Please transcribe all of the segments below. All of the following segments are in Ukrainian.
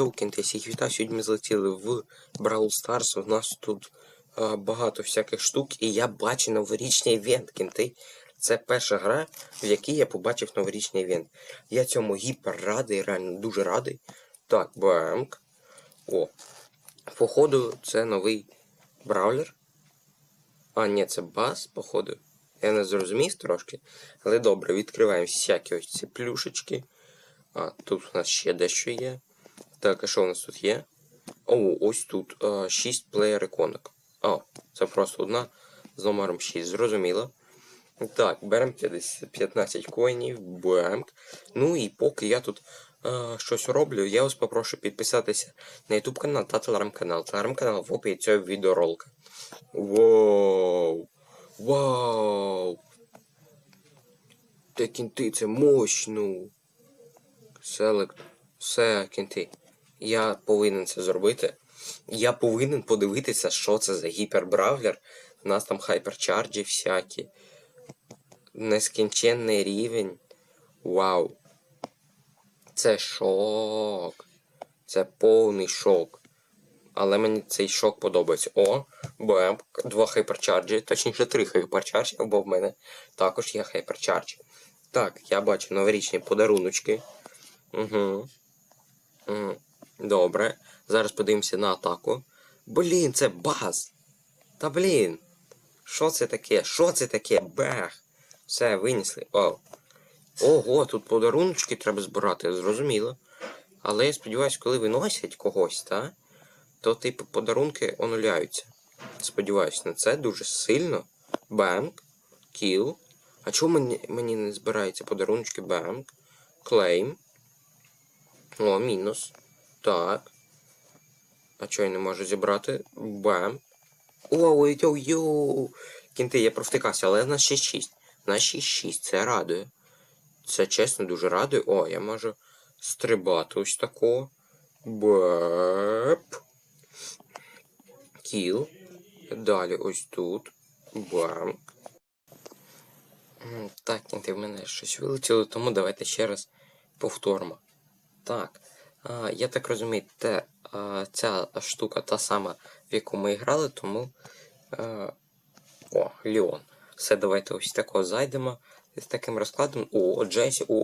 Йокінти, всіх вітаю. Сьогодні ми злетіли в Brawl Stars. У нас тут а, багато всяких штук, і я бачу новорічний івент, кінти. Це перша гра, в якій я побачив новорічний івент. Я цьому гіпер радий, реально дуже радий. Так, бамк. О. Походу, це новий бравлер. А, ні, це бас, походу. Я не зрозумів трошки. Але добре, відкриваємо всякі ось ці плюшечки. А, тут у нас ще дещо є. Так, а що у нас тут є? О, ось тут а, 6 плеєр іконок. О, це просто одна з номером 6, зрозуміло. Так, беремо 15 коїнів, бемк. Ну і поки я тут а, щось роблю, я вас попрошу підписатися на YouTube канал та телеграм-канал. Телеграм-канал в описі цього відеоролика. Вау! Вау! Та кінти, це мощно! Селект. Все, кінти. Я повинен це зробити. Я повинен подивитися, що це за гіпербравлер. У нас там хайперчарджі всякі. Нескінченний рівень. Вау. Це шок. Це повний шок. Але мені цей шок подобається. О, бем, два хайперчарджі, точніше три хайперчарджі, бо в мене також є хайперчарджі. Так, я бачу новорічні подаруночки. Угу. Угу. Добре. Зараз подивимося на атаку. Блін, це баз. Та блін. Що це таке? Що це таке? Бех. Все, винесли. О. Ого, тут подаруночки треба збирати, зрозуміло. Але я сподіваюся, коли виносять когось, та, то типу подарунки онуляються. Сподіваюсь на це дуже сильно. Бемк. Кіл. А чому мені, мені не збираються подарунки? Бемк. Клейм. О, мінус. Так. А чого я не можу зібрати? Бам. Оу, йоу, йоу. Кінти, я провтикався, але в нас 6-6. У нас 6-6, це радує. Це чесно дуже радує. О, я можу стрибати ось тако. Беп. Кіл. Далі ось тут. Бам. Так, кінти, в мене щось вилетіло, тому давайте ще раз повторимо. Так. Я так розумію, те, ця штука та сама, в яку ми грали, тому. О, Ліон. Все, давайте ось такого зайдемо з таким розкладом. О, Джесі, о,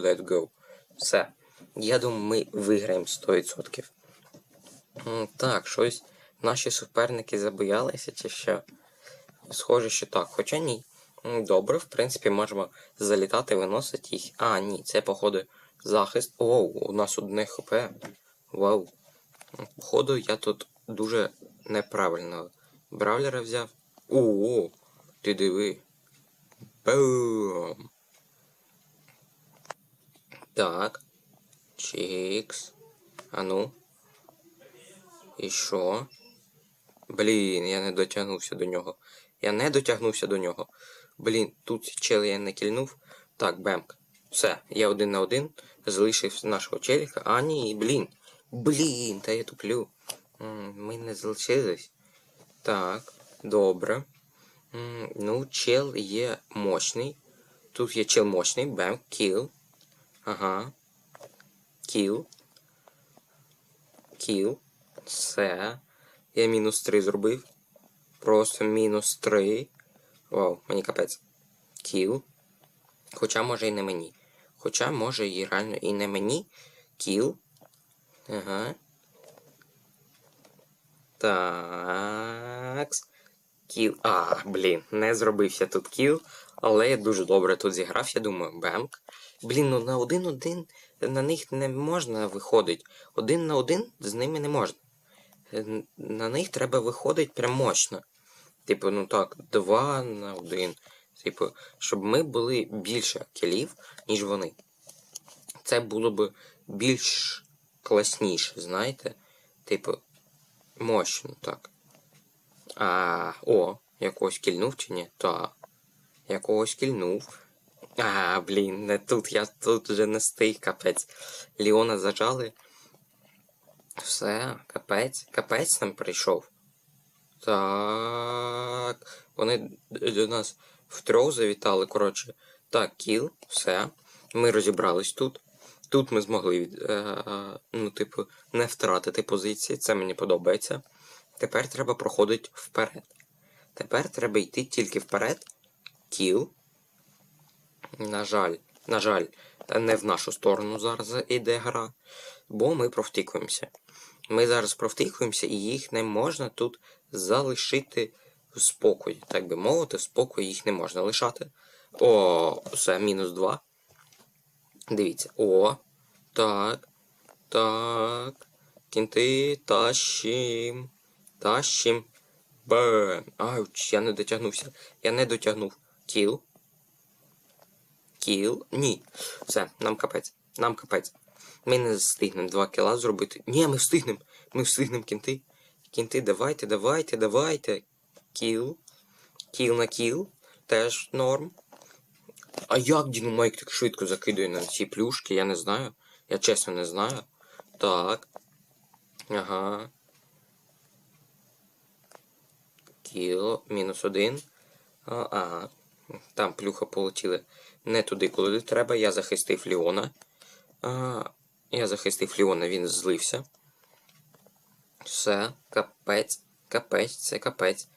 let's go. Все. Я думаю, ми виграємо 100%. Так, щось наші суперники забоялися чи що? Схоже, що так. Хоча ні. Добре, в принципі, можемо залітати, виносити їх. А, ні, це, походу, захист. Оу, у нас одне хп. Вау. Походу, я тут дуже неправильно бравлера взяв. О, ти диви. Бам. Так. Чікс. А ну. І що? Блін, я не дотягнувся до нього. Я не дотягнувся до нього. Блін, тут чел я не кільнув. Так, бемк. Все, я один на один залишив нашого челіка. А ні, блін. Блін, та я туплю. Ми не залишились. Так, добре. Ну, чел є мощний. Тут є чел мощний. Бем, кіл. Ага. Кіл. Кіл. Все. Я мінус 3 зробив. Просто мінус 3. Вау, мені капець. Кіл. Хоча може і не мені. Хоча може і реально і не мені. Кіл. Ага. Так. Кіл. А, блін, не зробився тут кіл. Але я дуже добре тут зіграв, я думаю, бемк. Блін, ну на один-один на них не можна виходить. Один на один з ними не можна. На них треба виходить прям мощно. Типу, ну так, два на один. Типу, щоб ми були більше кілів, ніж вони. Це було б більш класніше, знаєте? Типу, мощно так. А, о, якогось кільнув чи ні? Так. Якогось кільнув. А, блін, не тут, я тут вже не стий, капець. Ліона зажали. Все, капець, капець нам прийшов. Так. Вони до нас втрьох завітали, коротше. Так, кіл, все. Ми розібрались тут. Тут ми змогли е, ну, типу, не втратити позиції, це мені подобається. Тепер треба проходити вперед. Тепер треба йти тільки вперед. Кіл. На жаль, на жаль, не в нашу сторону зараз іде гра, бо ми провтикуємося. Ми зараз провтикуємося, і їх не можна тут залишити в спокої. Так би мовити, в спокої їх не можна лишати. О, все, мінус 2. Дивіться. О, так. Так. Кінти тащим. Тащим. Бем. Ауч, я не дотягнувся. Я не дотягнув. Кіл. Кіл. Ні. Все, нам капець. Нам капець. Ми не встигнемо 2 кіла зробити. Ні, ми встигнемо. Ми встигнемо кінти. Кінти, давайте, давайте, давайте. Кіл. Кіл на кіл. Теж норм. А як Дінамайк так швидко закидує на ці плюшки, я не знаю. Я чесно не знаю. Так. Ага. Кіло. Мінус один. Ага. Там плюха полетіли не туди, куди треба. Я захистив Ліона. А, я захистив Ліона, він злився. Все, капець, капець, це капець.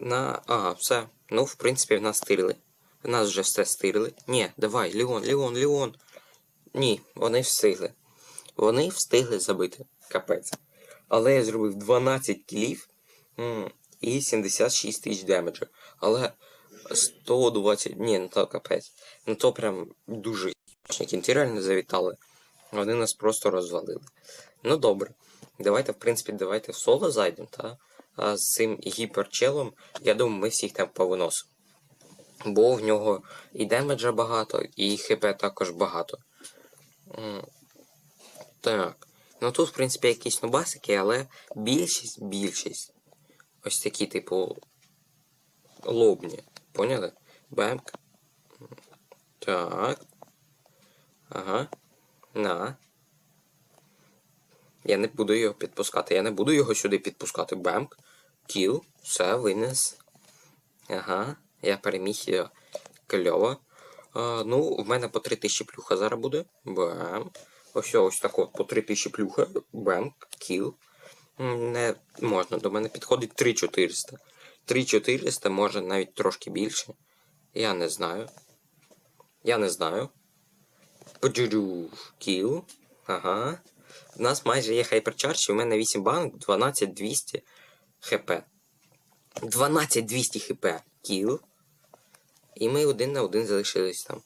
На. Ага, все. Ну, в принципі, в нас стирили. В нас вже все стирили. Ні, давай, Ліон, Ліон, Ліон. Ні, вони встигли. Вони встигли забити. Капець. Але я зробив 12 кілів і 76 тисяч демеджу. Але 120. Ні, ну то капець. Ну то прям дуже кінці реально завітали. Вони нас просто розвалили. Ну добре. Давайте, в принципі, давайте в соло зайдемо, та? З цим гіперчелом, я думаю, ми всіх там повиносимо. Бо в нього і демеджа багато, і хп також багато. Так. Ну тут, в принципі, якісь нубасики, але більшість, більшість. Ось такі, типу. Лобні. Поняли? Бемк. Так. Ага. На. Я не буду його підпускати. Я не буду його сюди підпускати. Бемк. Кіл. Все, винес. Ага. Я переміг його. Кльово. А, ну, в мене по 3000 плюха зараз буде. Бем. Ось ось так от по 3000 плюха. Бем. Кіл. Не можна до мене підходить 3400. 3400, може навіть трошки більше. Я не знаю. Я не знаю. Кіл. Ага. У нас майже є хайперчарж, у мене 8 банк, 12200 хп. 12200 хп. Кіл. І ми один на один залишились там.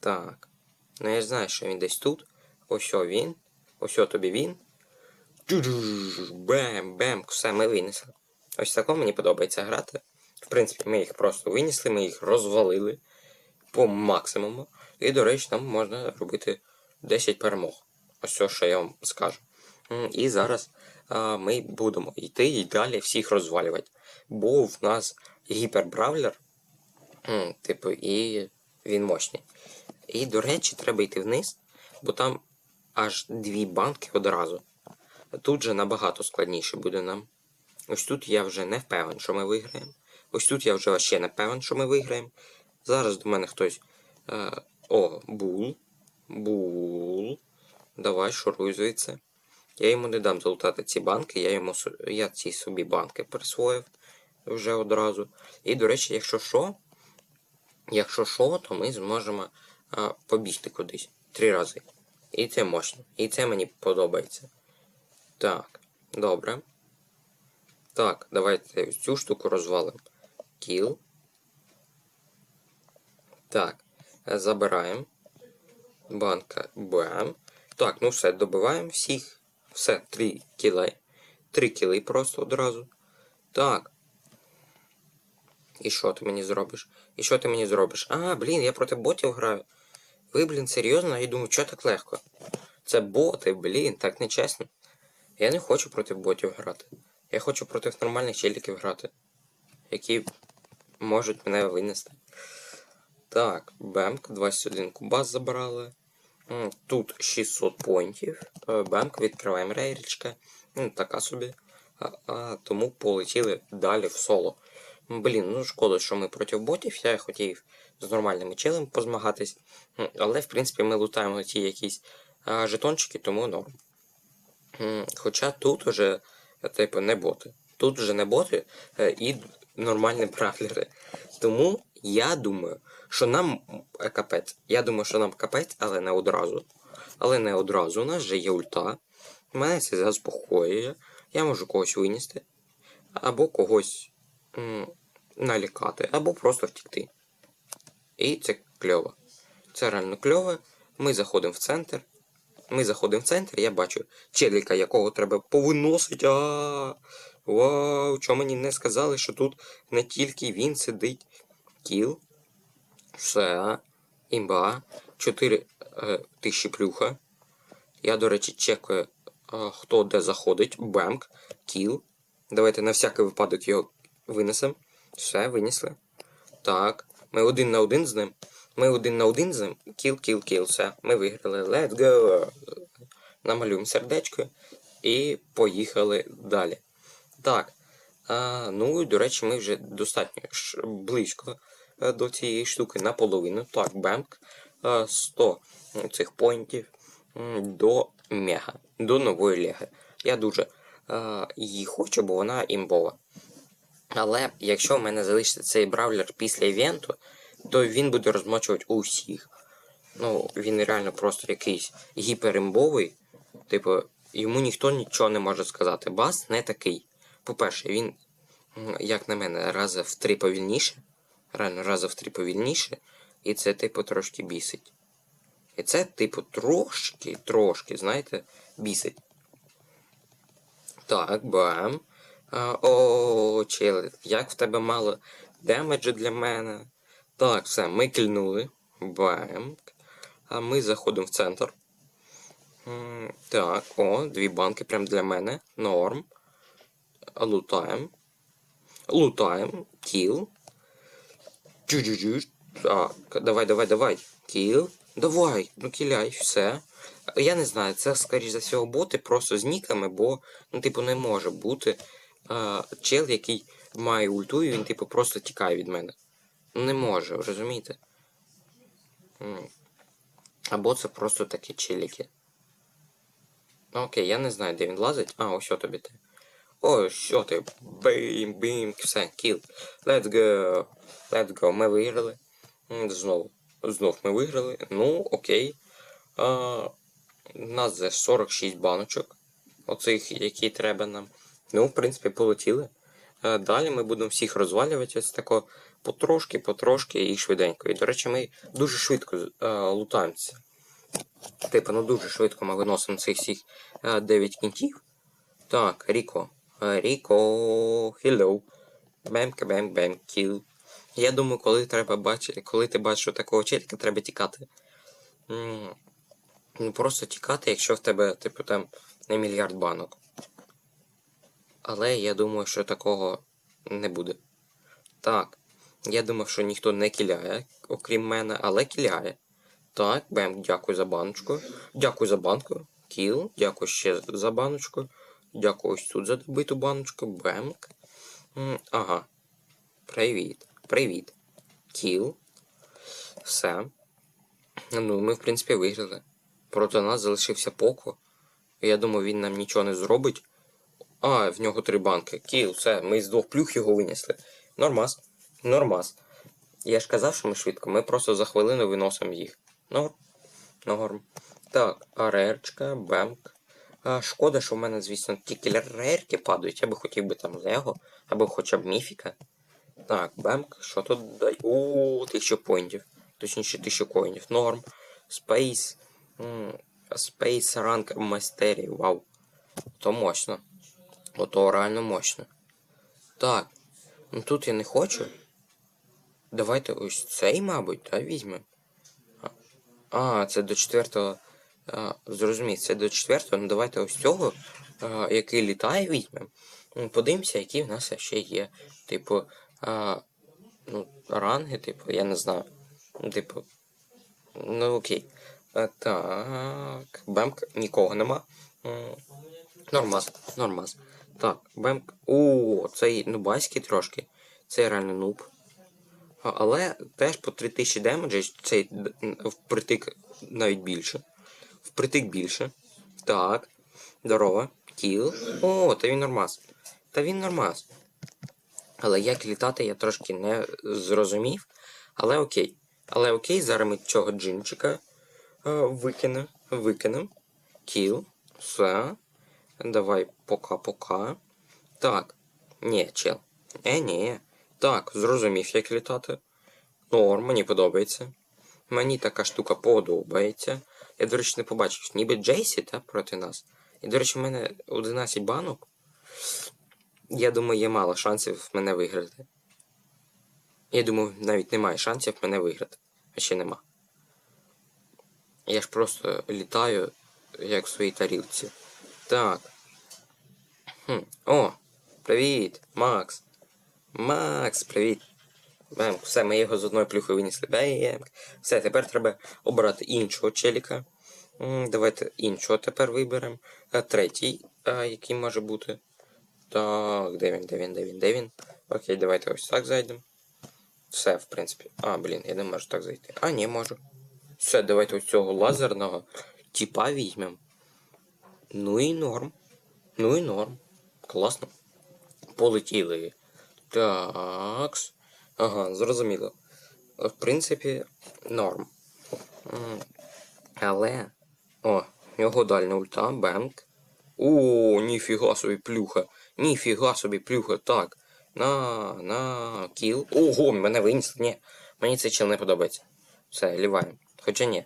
Так. Ну я ж знаю, що він десь тут. Ось він. Ось тобі він. Бем, бем, все, ми винесли. Ось тако мені подобається грати. В принципі, ми їх просто винесли, ми їх розвалили по максимуму. І, до речі, нам можна робити 10 перемог. Ось все, що я вам скажу. І зараз а, ми будемо йти і далі всіх розвалювати. Бо в нас гіпербравлер, типу, і він мощний. І, до речі, треба йти вниз, бо там аж дві банки одразу. Тут же набагато складніше буде нам. Ось тут я вже не впевнений, що ми виграємо. Ось тут я вже ще не певен, що ми виграємо. Зараз до мене хтось. Е, о, бул. Бул. Давай, шуруй звідси. Я йому не дам залутати ці банки, я йому я ці собі банки присвоїв вже одразу. І, до речі, якщо що, якщо що, то ми зможемо а, побігти кудись три рази. І це мощно. І це мені подобається. Так, добре. Так, давайте цю штуку розвалимо. Кіл. Так, забираємо. Банка Бам. Так, ну все, добиваємо всіх. Все, три кіли. Три кіли просто одразу. Так. І що ти мені зробиш? І що ти мені зробиш? А, блін, я проти ботів граю. Ви, блін, серйозно? Я думаю, що так легко? Це боти, блін, так нечесно. Я не хочу проти ботів грати. Я хочу проти нормальних челіків грати, які можуть мене винести. Так, Бемк, 21 кубас забрали. Тут 600 поінтів. Е, Бемк, відкриваємо рейрічка. Така собі. А, а, тому полетіли далі в соло. Блін, ну шкода, що ми проти ботів. Я хотів з нормальними челами позмагатись. Але, в принципі, ми лутаємо ті якісь а, жетончики, тому норм. Хоча тут уже, типу, не боти. Тут вже не боти е, і нормальні бравлери. Тому я думаю, що нам е, капець. Я думаю, що нам капець, але не одразу. Але не одразу. У нас вже є ульта. Мене це заспокоює. Я можу когось винести. Або когось м, налякати, або просто втікти. І це кльово. Це реально кльово. Ми заходимо в центр. Ми заходимо в центр, я бачу челіка, якого треба повиносити. А, Вау, чому мені не сказали, що тут не тільки він сидить. Кіл. Все. Імба. 4 е, тисячі плюха. Я, до речі, чекаю, е, хто де заходить. Бемк. Кіл. Давайте на всякий випадок його винесемо. Все, винесли. Так. Ми один на один з ним. Ми один на один з ним. Кіл, кіл, кіл. Все. Ми виграли. Let's go. Намалюємо сердечко. І поїхали далі. Так. А, ну і, до речі, ми вже достатньо близько е, до цієї штуки наполовину. Так, бемк. е, 100 цих поінтів до мега, до нової леги. Я дуже е, її хочу, бо вона імбова. Але якщо в мене залишиться цей бравлер після івенту, то він буде розмочувати усіх. Ну, він реально просто якийсь гіперімбовий. Типу, йому ніхто нічого не може сказати. Бас не такий. По-перше, він, як на мене, рази в три повільніше. Реально, рази в три повільніше. І це, типу, трошки бісить. І це, типу, трошки, трошки, знаєте, бісить. Так, бам. О, чел, як в тебе мало демеджу для мене. Так, все, ми кільнули. Бам. А ми заходимо в центр. Так, о, дві банки прям для мене. Норм. Лутаємо. Лутаємо. Кіл. Так, давай, давай, давай. Кіл. Давай, ну кіляй, все. Я не знаю, це, скоріш за всього, боти просто з ніками, бо, ну, типу, не може бути а, чел, який має ульту, і він, типу, просто тікає від мене. Не може, розумієте? Або це просто такі челіки. Ну окей, я не знаю, де він лазить. А, ось тобі ти. О, що ти? Бім, бім, все, кіл. Let's go. Let's go. Ми виграли. Знову. Знов ми виграли. Ну, окей. А, у нас вже 46 баночок. Оцих, які треба нам. Ну, в принципі, полетіли. А, далі ми будемо всіх розвалювати ось тако потрошки, потрошки і швиденько. І, до речі, ми дуже швидко а, лутаємося. Типу, ну дуже швидко ми виносимо цих всіх а, 9 кінтів. Так, Ріко. Ріко, hello. Бемка, бем, бем, кіл. Я думаю, коли треба бачити, коли ти бачиш такого челіка, треба тікати. Ну просто тікати, якщо в тебе, типу, там не мільярд банок. Але я думаю, що такого не буде. Так. Я думав, що ніхто не кіляє, окрім мене, але кіляє. Так, бем, дякую за баночку. Дякую за банку. Кіл, дякую ще за баночку. Дякую ось тут за добиту баночку. Бемк. Ага. Привіт. Привіт. Кіл. Все. Ну, ми, в принципі, виграли. Проти нас залишився Поко. Я думаю, він нам нічого не зробить. А, в нього три банки. Кіл, все, ми з двох плюх його винесли. Нормас. Нормас. Я ж казав, що ми швидко, ми просто за хвилину виносимо їх. Норм. Норм. Так, арерчка, бемк. Шкода, що в мене, звісно, тільки рерки падають. Я би хотів би там Лего, або хоча б міфіка. Так, бемк, що тут дай? О, тисячу поінтів. Точніше, тисячу коїнів. Норм. Space. М, Space Rank Mastery. Вау. То мощно. Ото реально мощно. Так. Ну тут я не хочу. Давайте ось цей, мабуть, та візьмемо. А, це до четвертого. А, це до четвертого. Ну давайте ось цього, який літає, візьмемо. Ну, Подивимося, які в нас ще є. Типу, ну, ранги, типу, я не знаю. Ну, Типу. Ну окей. Так. Бемк, нікого нема. Нормас, нормас. Так, бемк. О, цей нубайський трошки. Це реально нуб. Але теж по 3000 демеджа цей впритик навіть більше. Впритик більше. Так. Здорово. Кіл. О, та він нормас. Та він нормас. Але як літати, я трошки не зрозумів. Але окей. Але окей, зараз ми цього джинчика е, викинемо. Викинем. Кіл. Все. Давай пока-пока. Так. Ні, чел. Е, ні. Так, зрозумів, як літати. Норм, мені подобається. Мені така штука подобається. Я, до речі, не побачив, ніби Джейсі, та, проти нас. І, до речі, в мене 11 банок. Я думаю, є мало шансів мене виграти. Я думаю, навіть немає шансів мене виграти. А ще нема. Я ж просто літаю, як в своїй тарілці. Так. Хм. О, привіт, Макс. Макс, привіт. Все, ми його з одної плюхи винесли. Все, тепер треба обрати іншого челіка. Давайте іншого тепер виберемо. Третій, який може бути. Так, де він, де він, де він, де він. Окей, давайте ось так зайдемо. Все, в принципі. А, блін, я не можу так зайти. А, ні, можу. Все, давайте ось цього лазерного типа візьмемо. Ну і норм. Ну і норм. Класно. Полетіли. Такс. Ага, зрозуміло. В принципі, норм. Але. О, його дальня ульта, бенк. О, ніфіга собі плюха. Ніфіга собі плюха. Так. На, на, кіл. Ого, мене винесли. Ні. Мені цей чел не подобається. Все, ліваємо. Хоча ні.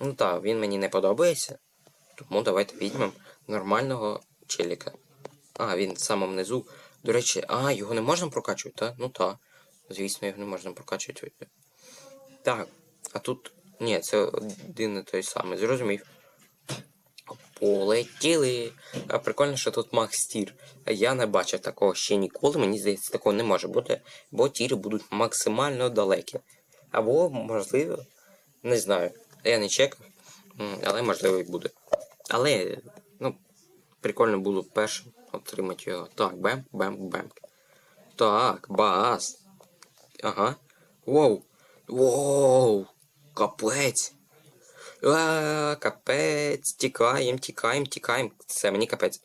Ну так, він мені не подобається. Тому давайте візьмемо нормального челіка. А, він в самому низу. До речі, а, його не можна прокачувати, так? Ну так. Звісно, його не можна прокачувати. Так, а тут. Ні, це один і той самий, зрозумів. Полетіли. А прикольно, що тут Макс Тір. Я не бачив такого ще ніколи. Мені здається, такого не може бути, бо тіри будуть максимально далекі. Або, можливо, не знаю. Я не чекав, але можливо і буде. Але, ну, прикольно було першим отримати його. Так, бем, бем, бем. Так, бас. Ага. Воу. Воу. Капець. А, капець. Тікаєм, тікаєм, тікаєм. Це мені капець.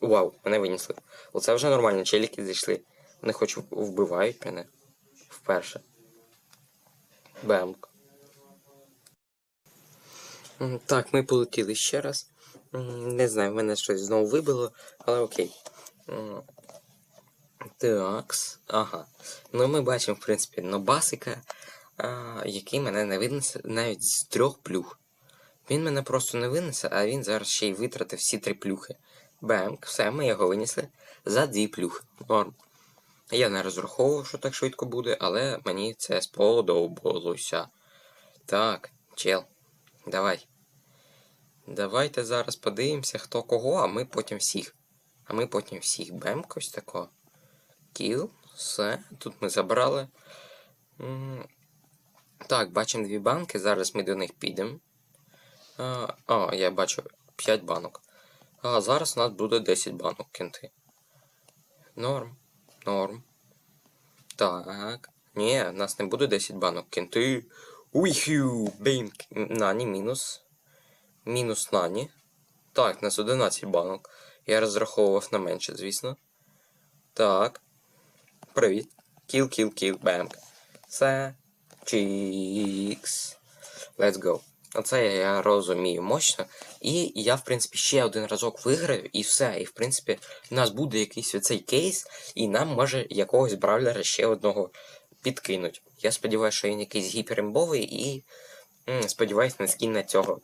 Вау, мене винесли. Оце вже нормально, челіки зайшли. Вони хоч вбивають мене. Вперше. Бемк. Так, ми полетіли ще раз. Не знаю, мене щось знову вибило, але окей. Такс. Ага. Ну ми бачимо, в принципі, нобасика, а, який мене не винесе навіть з трьох плюх. Він мене просто не винесе, а він зараз ще й витратив всі три плюхи. Бемк, все, ми його винесли за дві плюхи. Норм. Я не розраховував, що так швидко буде, але мені це сподобалося. Так, чел, давай. Давайте зараз подивимося, хто кого, а ми потім всіх. А ми потім всіх. Бемк ось тако. Кіл, все, тут ми забрали. Так, бачимо дві банки, зараз ми до них підемо. А, я бачу 5 банок. А зараз у нас буде 10 банок кінти. Норм. Норм. Так. Ні, у нас не буде 10 банок кінти. Уйхю! Бейм. Нані мінус. Мінус нані. Так, у нас 11 банок. Я розраховував на менше, звісно. Так. Привіт. Кіл, кіл, кіл, бемк. Все. Чікс. Let's go. Оце я розумію мощно. І я, в принципі, ще один разок виграю, і все. І в принципі, у нас буде якийсь оцей кейс, і нам може якогось бравлера ще одного підкинуть. Я сподіваюся, що він якийсь гіперімбовий і м, сподіваюсь на скін на цього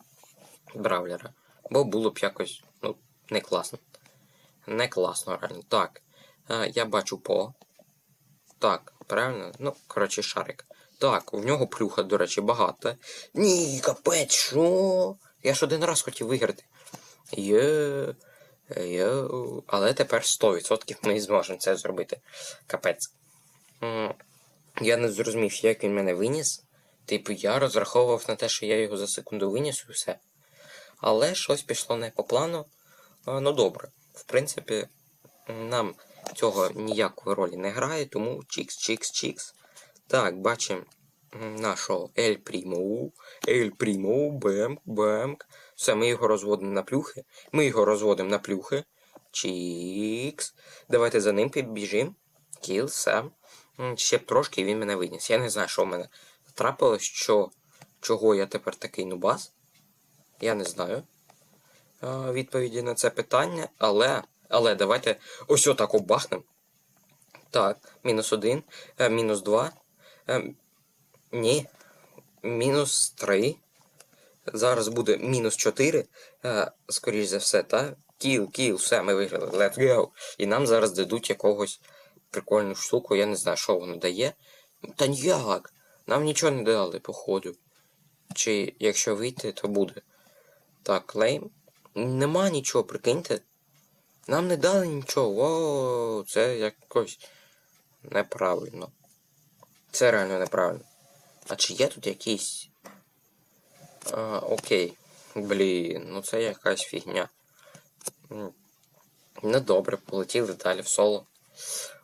бравлера. Бо було б якось, ну, не класно. Не класно, реально. Так. Я бачу по. Так, правильно? Ну, коротше, шарик. Так, в нього плюха, до речі, багато. Ні, капець, що? Я ж один раз хотів виграти. Є. Є. Але тепер 100% ми зможемо це зробити. Капець. Я не зрозумів, як він мене виніс. Типу, я розраховував на те, що я його за секунду виніс і все. Але щось пішло не по плану. Ну добре. В принципі, нам цього ніякої ролі не грає, тому чікс, чікс, чікс. Так, бачимо нашого Ель Прімо. Ель Прімо, бемк, бемк. Все, ми його розводимо на плюхи. Ми його розводимо на плюхи. Чікс. Давайте за ним підбіжимо. Кіл, все. Ще б трошки і він мене виніс. Я не знаю, що в мене трапилось, що, чого я тепер такий нубас. Я не знаю відповіді на це питання, але. Але давайте ось отак обахнем. Так, мінус один, е, мінус два. Е, ні. Мінус три. Зараз буде мінус 4. Е, скоріш за все, так? Кіл, кіл, все, ми виграли. Let's go. І нам зараз дадуть якогось прикольну штуку, я не знаю, що воно дає. Та ніяк. Нам нічого не дали, походу. Чи якщо вийти, то буде. Так, клейм. Нема нічого, прикиньте. Нам не дали нічого. О, це якось неправильно. Це реально неправильно. А чи є тут якийсь. А, окей. Блін, ну це якась фігня. М, Ну полетіли далі в соло.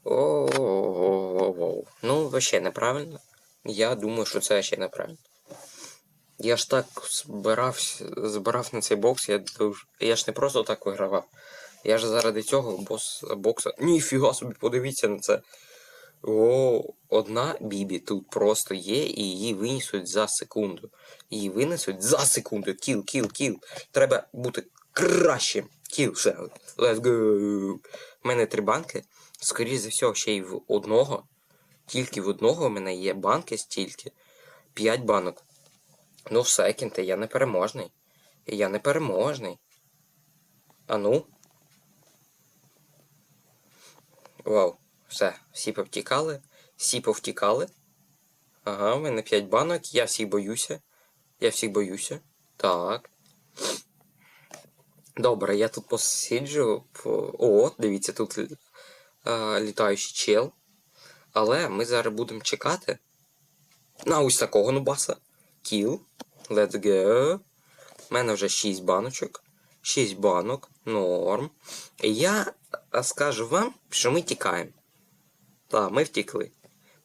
О-о-о-о-о. Ну, вообще неправильно. Я думаю, що це ще неправильно. Я ж так збирався, збирав на цей бокс, я дуже. Я ж не просто так вигравав. Я ж заради цього бос, бокса. Ніфіга собі, подивіться на це. О, одна бібі тут просто є, і її винесуть за секунду. Її винесуть за секунду. Кіл, кіл, кіл. Треба бути кращим. Кіл, все. Let's go. У мене три банки. Скоріше за все, ще й в одного. Тільки в одного у мене є банки стільки. П'ять банок. Ну, все, кінте, я не переможний. Я не переможний. А ну. Вау, все, всі повтікали, всі повтікали. Ага, в мене 5 банок, я всіх боюся. Я всіх боюся. Так. Добре, я тут посиджу. по- О, дивіться, тут е, літаючий чел. Але ми зараз будемо чекати. На ось такого нубаса. Кіл. Let's go. У мене вже 6 баночок. 6 банок. Норм. Я а, скажу вам, що ми тікаємо. Так, ми втікли.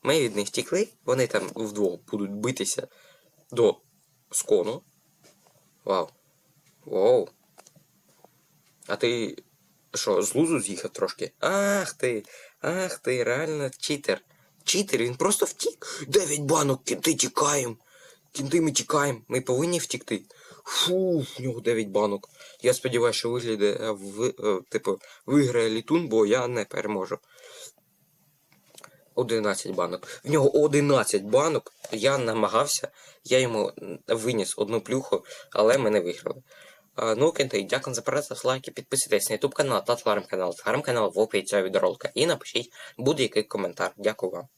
Ми від них втікли, вони там вдвох будуть битися до скону. Вау. Вау. А ти що, з лузу з'їхав трошки? Ах ти! Ах ти, реально читер. Читер, він просто втік. Дев'ять банок, кінти тікаємо. Кінти ми тікаємо. Ми повинні втікти. Фу, в нього 9 банок. Я сподіваюся, що вигляде, е, в, е, типу, виграє літун, бо я не переможу. 11 банок. В нього 11 банок. Я намагався, я йому виніс одну плюху, але ми не виграли. А, ну, кенти, дякую за перегляд, лайки, підписуйтесь на YouTube канал та телеграм канал, телеграм канал в описі цього відеоролика і напишіть будь-який коментар. Дякую вам.